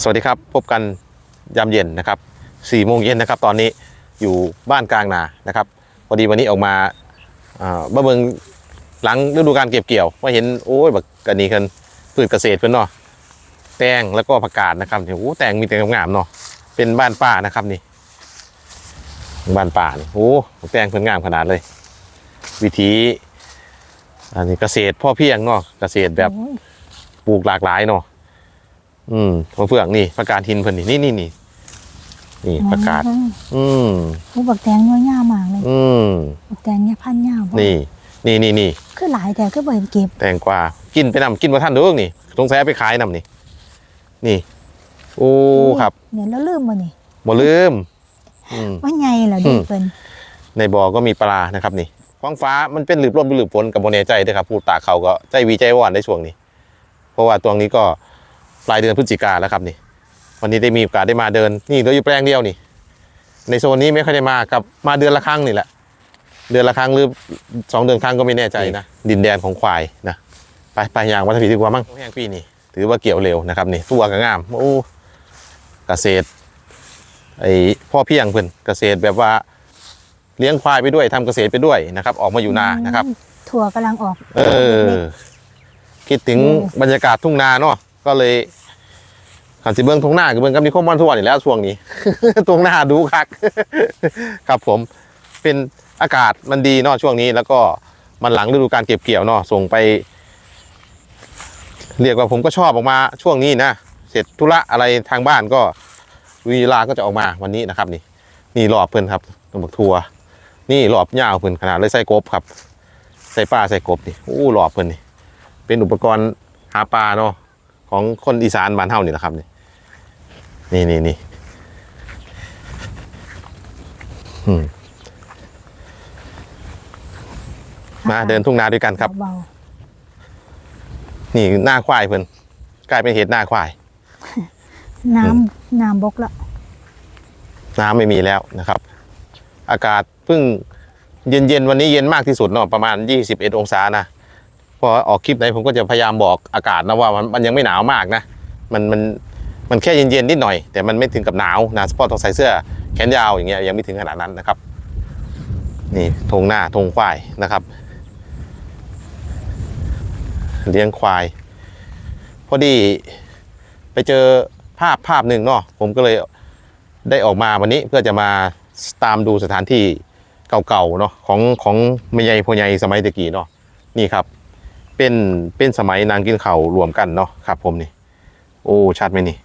สวัสดีครับ พบกันยามเย็นนะครับ4ี่โมงเย็นนะครับ ตอนนี้อยู่บ้านกลางนานะครับพอดีวันนี้ออกมาอ่าบ้าเบิงหลังฤดูการเก็บเกี่ยวมาเห็นโอ้ยแบบกันนี้กันพืชเกษตรเพื่อนเนาะแตงแล้วก็ผักกาดนะครับโอ้แตงมีแต่งามๆเนาะเป็นบ้านป่านะครับนี่ บ้านป่านี่โอ้แตงเพื่อนงามขนาดเลย วิธีอันนี้เกษตรพ่อเพียงเนาะเกษตรแบบโอ้ยปลูกหลากหลายเนาะ อืมมะเฟืองนี่ประกาศหินเพิ่นนี่นี่นี่นี่นี่ประกาศ อืมผู้บักแตงเงยาวมากเลยอืมบักแตงเนี่ยพันยาวบ่นี่ นี่นี่นี่คือหลายแต่ก็บ่เห็นเก็บ แตงกวากินไปนำกินมาท่านเด้อนี่สงสัยเอาไปขายนำนี่ นี่ โอ้ครับเนี่ยแล้วลืมบ่นี่บ่ลืมอืมว่าไงล่ะเด็กเพิ่นในบ่อก็มีปลานะครับ นี่ฟ้องฟ้ามันเป็นหลืบลมหรือหลืบฝนกับโมเนใจเด้อครับ พูดตากเขาก็ใจวีใจว่อนได้ช่วงนี้ เพราะว่าตรงนี้ก็ ปลายเดือนพฤศจิกาแล้วครับนี่วันนี้ได้มีโอกาสได้มาเดินนี่เหลืออยู่แปลงเดียวนี่ ในโซนนี้ไม่ค่อยได้มากับมาเดือนละครั้งนี่แหละ เดือนละครั้งหรือสองเดือนครั้งก็ไม่แน่ใจนะดินแดนของควายนะไปไปอย่างวัฒนธีดีกว่ามั้งแห้งปีนี้ถือว่าเกี่ยวเร็วนะครับนี่ตัวก็งามโอ้เกษตรไอ้พ่อเพียงเพิ่นเกษตรแบบว่าเลี้ยงควายไปด้วยทำเกษตรไปด้วยนะครับ ออกมาอยู่นานะครับ ถั่วกำลังออก เออ คิดถึงบรรยากาศทุ่งนาเนาะ ก็เลยขันสิเบิ้งทุ่งนากับเบิ้งกับนิคมบ้านทั่วนี่แล้วช่วงนี้ทุ่งนาดูคักครับผมเป็นอากาศมันดีเนาะช่วงนี้ แล้วก็มันหลังฤดูการเก็บเกี่ยวเนาะส่งไป เรียกว่าผมก็ชอบออกมาช่วงนี้นะเสร็จธุระอะไรทางบ้านก็เวลาก็จะออกมาวันนี้นะครับ นี่ นี่รอบเพื่อนครับตำบักทัวนี่รอบยาวเพื่อนขนาดเลยใส่กบครับ ใส่ปลาใส่กบนี่อู้รอบเพื่อนนี่เป็นอุปกรณ์หาปลาเนาะ ของคนอีสานบ้านเฮานี่แหละครับนี่นี่นี่นี่อืมมาเดินทุ่งนาด้วยกันครับเบานี่หน้าควายเพิ่นกลายเป็นเห็ดหน้าควายๆน้ำน้ำบกละ น้ำไม่มีแล้วนะครับ อากาศเพิ่งเย็นๆวันนี้เย็นมากที่สุดเนาะประมาณ21องศานะพ อออกคลิปไหนผมก็จะพยายามบอกอากาศนะว่ามันมันยังไม่หนาวมากนะ มันมันมันแค่เย็นๆนิดหน่อย แต่มันไม่ถึงกับหนาวนะสปอร์ตต้องใส่เสื้อแขนยาวอย่างเงี้ยยังไม่ถึงขนาดนั้นนะครับ นี่ธงหน้าธงควายนะครับ เลี้ยงควาย พอดีไปเจอภาพภาพหนึ่งเนาะผมก็เลยได้ออกมาวันนี้เพื่อจะมาตามดูสถานที่เก่าๆเนาะของของแม่ใหญ่พ่อใหญ่สมัยตะกี้เนาะนี่ครับ เป็นเป็นสมัยนางกินเข่าวรวมกันเนาะครับผมนี่ โอ้ชัดไหมนี่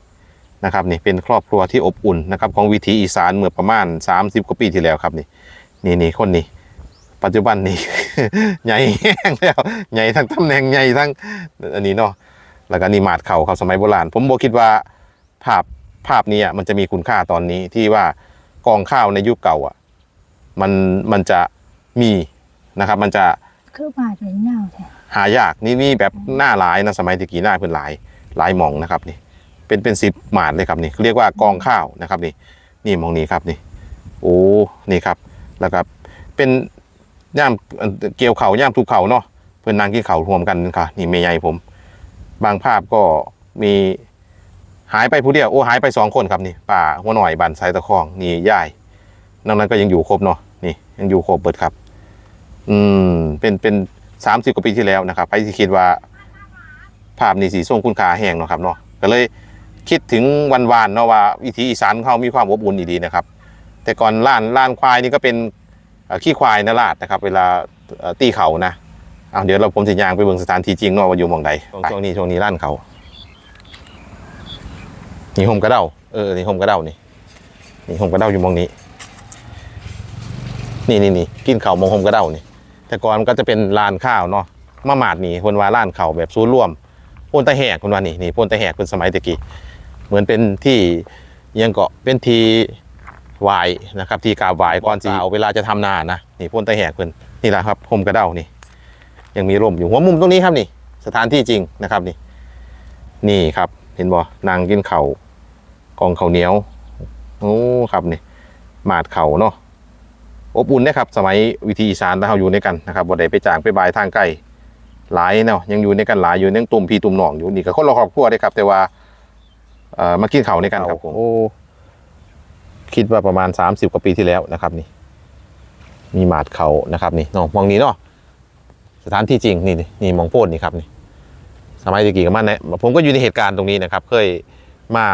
นะครับนี่เป็นครอบครัวที่อบอุ่นนะครับของวิถีอีสานเมื่อประมาณ 30กว่าปีที่แล้วครับนี่นี่นี่คนนี้ปัจจุบันนี่ใหญ่แห้งแล้วใหญ่ทั้งตำแหน่งใหญ่ทั้งอันนี้เนาะแล้วก็นี่มาดเข่าครับสมัยโบราณ ผมบอคิดว่าภาพภาพนี้อะมันจะมีคุณค่าตอนนี้ที่ว่ากองข้าวในยุคเก่าอะมันมันจะมีนะครับ มันจะคือมาดเห็นยาแท้ หายากนี่นี่แบบหน้าหลายนะสมัยตะกี้หน้าเพิ่นหลายหลายมองนะครับนี่เป็นเป็นสิบหมาดเลยครับนี่เรียกว่ากองข้าวนะครับนี่นี่มองนี้ครับนี่โอ้นี่ครับแล้วก็เป็นย่ามเกี่ยวเขาย่ามทุกเขาเนาะเพื่อนนางกินเขารวมกันค่ะ นี่เมยใหญ่ผม บางภาพก็มีหายไปผู้เดียวโอ้หายไปสองคนครับนี่ป่าหัวหน่อยบันสายตะคองนี่ย่ายนอกนั้นก็ยังอยู่ครบเนาะนี่ยังอยู่ครบเบิดครับ อืมเป็นเป็น สามสิบกว่าปีที่แล้วนะครับใครที่คิดว่าภาพนี่สีส้มคุณค่าแห้งเนาะครับเนาะก็เลยคิดถึงวันวานๆเนาะว่าวิถีอีสานเขามีความอบอุ่นดีๆนะครับ แต่ก่อนล้านล้านควายนี่ก็เป็นเอ่อขี้ควายนราดนะครับ เวลาเอ่อตีเขานะเอาเดี๋ยวเราผมสิยางไปเบิ่งสถานที่จริงเนาะว่าอยู่หมองใดช่วงนี้ช่วงนี้ล้านเขานี่โฮมกระเด้าเออนี่โฮมกระเด้านี่นี่โฮมกระเด้าอยู่หมองนี้ นี่นี่นี่กินเขาวมองโฮมกระเด้านี่ แต่ก่อนมันก็จะเป็นลานข้าวเนาะมาหมาดนี่คนว่าลานเขาแบบศูนย์รวมโพนตะแหกคนว่านี่นี่โพนตะแหกเป็นสมัยตะกี้เหมือนเป็นที่ยังเกาะเป็นทีวายนะครับทีกาบวายก่อนสีเอาเวลาจะทำนานะนี่โพนตะแหกเพิ่นนี่แหละครับโฮมกระเด้านี่ ยังมีร่มอยู่หัวมุมตรงนี้ครับนี่ สถานที่จริงนะครับนี่ นี่ครับเห็นบ่นางกินเขากองเข้าเหนียวโอ้ครับนี่หมาดเขาเนาะ อบอุ่นนะครับสมัยวิธีอีสานเราอยู่ในกันนะครับบ่ได้ไปจางไปบายทางไกลหลายเนาะยังอยู่ในกันหลายอยู่ยังตุ่มพี่ตุ่มหนองอยู่นี่ก็คนละครอบครัวเด้ครับ แต่ว่าเอ่อมากินเขาวในกันครับผมโอ้คิดว่าประมาณ 30กว่าปีที่แล้วนะครับนี่ มีหมาดเขานะครับนี่เน้องมองนี้เนาะสถานที่จริงนี่นี่มองโพดนี่ครับนี่ สมัยตะกี้ก็มาเนี่ยผมก็อยู่ในเหตุการณ์ตรงนี้นะครับ เคยมา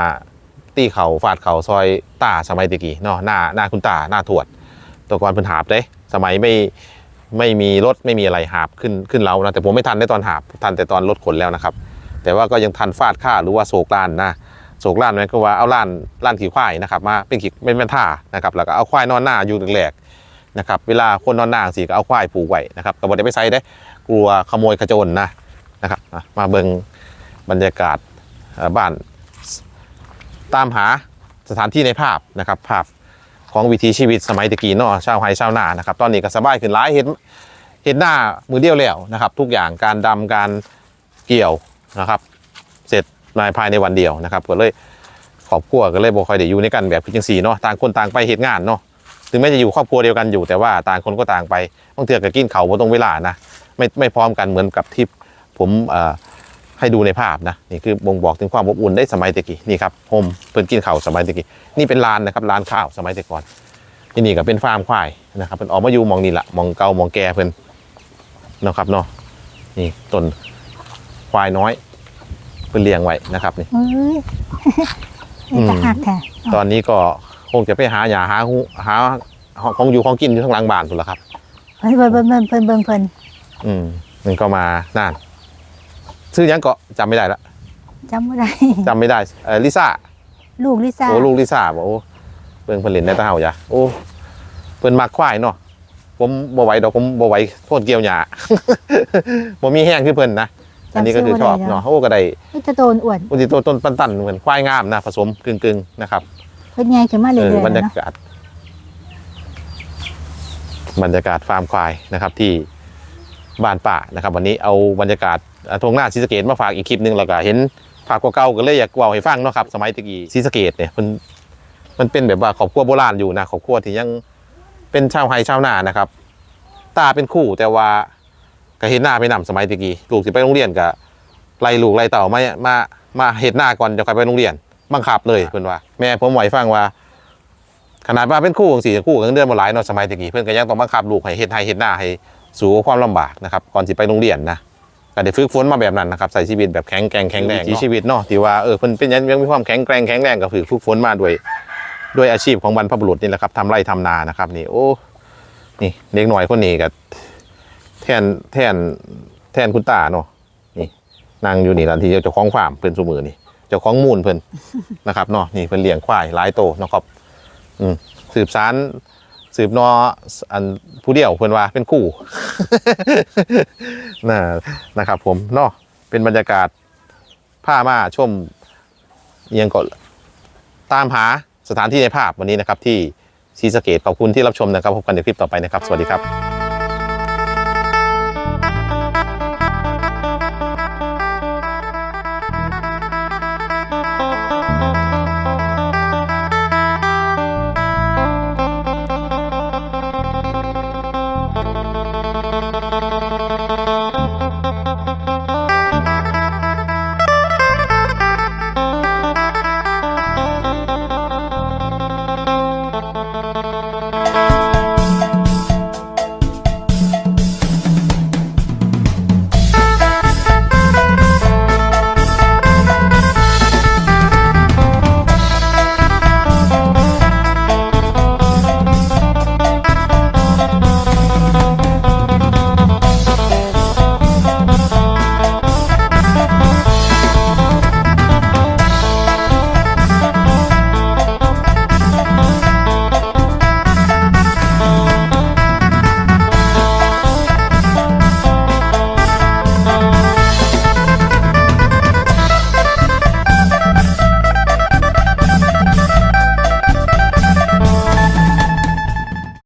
ตีเขาฟาดเขาซอยตาสมัยตะกี้เนาะหน้าหน้าคุณตาหน้าถวดแตัวก่อนเพิ่นหาบเด้สมัยไม่ไม่มีรถไม่มีอะไรหาบขึ้นขึ้นเรานะแต่ผมไม่ทันได้ตอนหาบทันแต่ตอนรถขนแล้วนะครับ แต่ว่าก็ยังทันฟาดค่าหรือว่าโศกล้านนะโศกล้านนั่นก็ว่าเอาล้านล้านขี่ควายนะครับมาเป็นขี่เป็นท่านะครับแล้วก็เอาควายนอนหน้าอยู่แรกนะครับเวลาคนนอนหน้าสิก็เอาควายผูกไว้นะครับก็บ่ได้ไปใส่ได้กลัวขโมยขโจรนะนะครับมาเบิ่งบรรยากาศบ้านตามหาสถานที่ในภาพนะครับภาพ ของวิถีชีวิตสมัยตะกี้เนาะชาวไฮชาวนานะครับ ตอนนี้ก็สบายขึ้นหลายเห็นเห็นหน้ามือเดียวแล้วนะครับ ทุกอย่างการดำการเกี่ยวนะครับ เสร็จในภายในวันเดียวนะครับก็เลยครอบครัวก็เลยบ่ค่อยได้อยู่ในกันแบบพี่จังสีเนาะต่างคนต่างไปเหตุงานเนาะถึงแม้จะอยู่ครอบครัวเดียวกันอยู่แต่ว่าต่างคนก็ต่างไปบางเทื่อก็กินเขาบ่ตรงเวลานะไม่ไม่พร้อมกันเหมือนกับที่ผมเอ่อ ให้ดูในภาพนะนี่คือบ่งบอกถึงความอบอุ่นได้สมัยตะกี้นี่ครับโฮมเพิ่นกินข้าวสมัยตะกี้นี่เป็นร้านนะครับร้านข้าวสมัยแต่ก่อนที่นี่ก็เป็นฟาร์มควายนะครับเพิ่นออกมาอยู่หมองนี่ละหมองเก่าหมองแก่เพิ่นเนาะครับเนาะนี่ต้นควายน้อยเพิ่นเลี้ยงไว้นะครับนี่เอ้ยอืมจะหักแท้ตอนนี้ก็คงจะไปหาหยาหาหูหาของอยู่ของกินอยู่ข้างหลังบ้านพุ่นละครับเฮ้ยเบิ่งเบิ่งเบิ่งเพิ่นเบิ่งเพิ่นอืมมันก็มาน่าน ชื่อหยังก็จำไม่ได้ละจำบ่ได้ จำไม่ได้เออลิซ่าลูกลิซ่าโอ้ลูกลิซ่าบอกโอ้เพิ่นเพิ่นเล่นในตาเฮาจ้ะโอ้เพิ่นมักควายเนาะผมบ่ไหวดอกผมบ่ไหวโทษเกี่ยวหญ้า บ่มีแห้งคือเพิ่นนะอันนี้ก็คือชอบเนาะโอ้ก็ได้นี่จะโตนอ้วนอุติโตต้นตันๆเหมือนควายงามนะผสมกึ่งๆนะครับเพิ่นใหญ่ขึ้นมาเอเรื่ออยบรรๆยาเนาะกาศบรรยากาศฟาร์มควายนะครับที่บ้านป่านะครับ วันนี้เอาบรรยากาศอ่า ทงหน้าศรีสเกดมาฝากอีกคลิปหนึงแล้วก็เห็นภาพเก่าๆก็เลยอยากเล่าให้ฟังเนาะครับสมัยตะกี้ศรีสเกดเนี่ยมันมันเป็นแบบว่าครอบครัวโบราณอยู่นะครอบครัวที่ยังเป็นชาวไฮชาวนานะครับ ตาเป็นคู่แต่ว่าก็เห็นหน้าไปนำสมัยตะกี้ลูกสิไปโรงเรียนก็ไล่ลูกไล่เต่ามามามาเห็นหน้าก่อนจะไปโรงเรียนบังคับเลยเพิ่อนว่า แม่ผมไหวฟังว่า ขนาดว่าเป็นคู่ของสี่คู่กันเดือนมาหลายเนาะสมัยตะกี้เพื่อนก็ยังต้องบังคับลูกให้เฮ็ดให้เฮ็ดหน้าให้สู้กับความลำบากนะครับก่อนสิไปโรงเรียนนะ ก็ได้ฝึกฝนมาแบบนั้นนะครับใส่ชีวิตแบบแข็งแกร่งแข็งแรงวิถีชีวิตเนาะที่ว่าเออเพิ่นเป็นยังยังมีความแข็งแกร่งแข็งแรงก็ฝึกฝึกฝนมาด้วยด้วยอาชีพของบรรพบุรุษนี่แหละครับทำไร่ทำนานะครับ นี่โอ้นี่เด็กหน่อยคนนี้ก็แทนแทนแทนคุณตาเนาะนี่นั่งอยู่นี่ทันทีเจ้าของฟาร์มเพิ่นสมือนี่เจ้าของมูลเพิ่นนะครับเนาะนี่เพิ่นเลี้ยงควายหลายโตนะครับอืมสืบสาร สืบนออันผู้เดียวเพื่อนว่าเป็นคู่น่ะนะครับ ผมเนาะเป็นบรรยากาศผ้ามาชมเอียงก็ตามหาสถานที่ในภาพวันนี้นะครับ ที่ซีสเกตขอบคุณที่รับชมนะครับพบกันในคลิปต่อไปนะครับ สวัสดีครับ